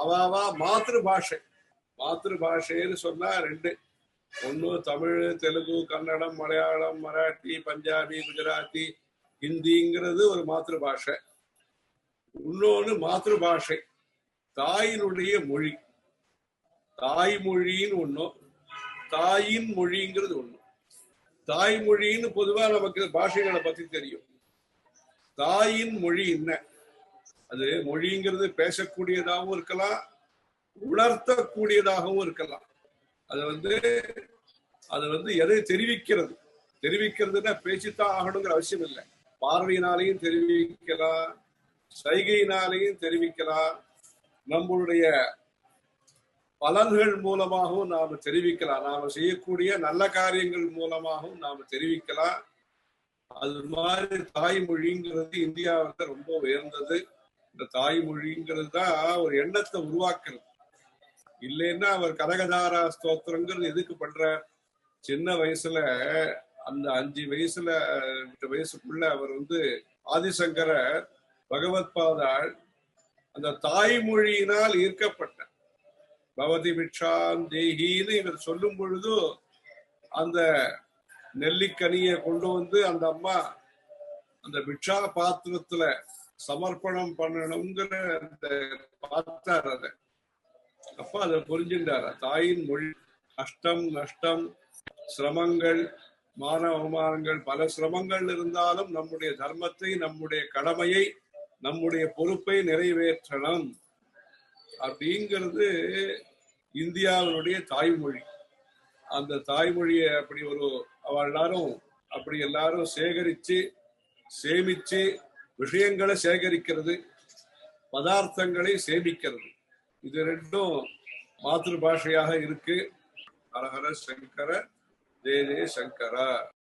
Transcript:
அவாவா மாத்திரு பாஷை மாத்திரு பாஷைன்னு சொன்னா ரெண்டு. ஒன்று தமிழ் தெலுங்கு கன்னடம் மலையாளம் மராட்டி பஞ்சாபி குஜராத்தி ஹிந்திங்கிறது ஒரு மாத்திரு பாஷை இன்னொன்னு மாத்திரு பாஷை தாயினுடைய மொழி. தாய்மொழின்னு ஒண்ணும் தாயின் மொழிங்கிறது ஒன்று தாய்மொழின்னு பொதுவா நமக்கு பாஷைகளை பத்தி தெரியும். தாயின் மொழி என்ன? அது மொழிங்கிறது பேசக்கூடியதாகவும் இருக்கலாம் உணர்த்தக்கூடியதாகவும் இருக்கலாம். அது வந்து அது வந்து எதை தெரிவிக்கிறது? தெரிவிக்கிறதுன்னா பேசித்தான் ஆகணுங்கிற அவசியம் இல்லை. பார்வையினாலையும் தெரிவிக்கலாம் சைகையினாலையும் தெரிவிக்கலாம். நம்மளுடைய பலன்கள் மூலமாகவும் நாம தெரிவிக்கலாம். நாம செய்யக்கூடிய நல்ல காரியங்கள் மூலமாகவும் நாம தெரிவிக்கலாம். அது மாதிரி தாய்மொழிங்கிறது இந்தியாவில் ரொம்ப உயர்ந்தது. இந்த தாய்மொழிங்கிறது தான் ஒரு எண்ணத்தை உருவாக்குறது. இல்லைன்னா அவர் கனகதாரா ஸ்தோத்திரங்கிறது எதுக்கு பண்ற? சின்ன வயசுல அந்த அஞ்சு வயசுல எட்டு வயசுக்குள்ள அவர் வந்து ஆதிசங்கர பகவத் பாதாள் அந்த தாய்மொழியினால் ஈர்க்கப்பட்ட. பவதி பிக்ஷாம் தேகின்னு இவர் சொல்லும் பொழுது அந்த நெல்லிக்கனியை கொண்டு வந்து அந்த அம்மா அந்த பிக்ஷா பாத்திரத்துல சமர்ப்பணம் பண்ணணுங்கிற அந்த பார்த்தார் அதை. அப்ப அதை புரிஞ்சுட்டார் தாயின் மொழி கஷ்டம் நஷ்டம் சிரமங்கள் மான அவமானங்கள் பல சிரமங்கள் இருந்தாலும் நம்முடைய தர்மத்தை நம்முடைய கடமையை நம்முடைய பொறுப்பை நிறைவேற்றணும். அப்படிங்கிறது இந்தியாவினுடைய தாய்மொழி. அந்த தாய்மொழியை அப்படி ஒரு அவ எல்லாரும் அப்படி எல்லாரும் சேகரிச்சு சேமிச்சு விஷயங்களை சேகரிக்கிறது பதார்த்தங்களை சேமிக்கிறது. இது ரெண்டும் மாத்திரு பாஷையாக இருக்கு. ஹரஹர சங்கர ஜெய ஜெய சங்கரா.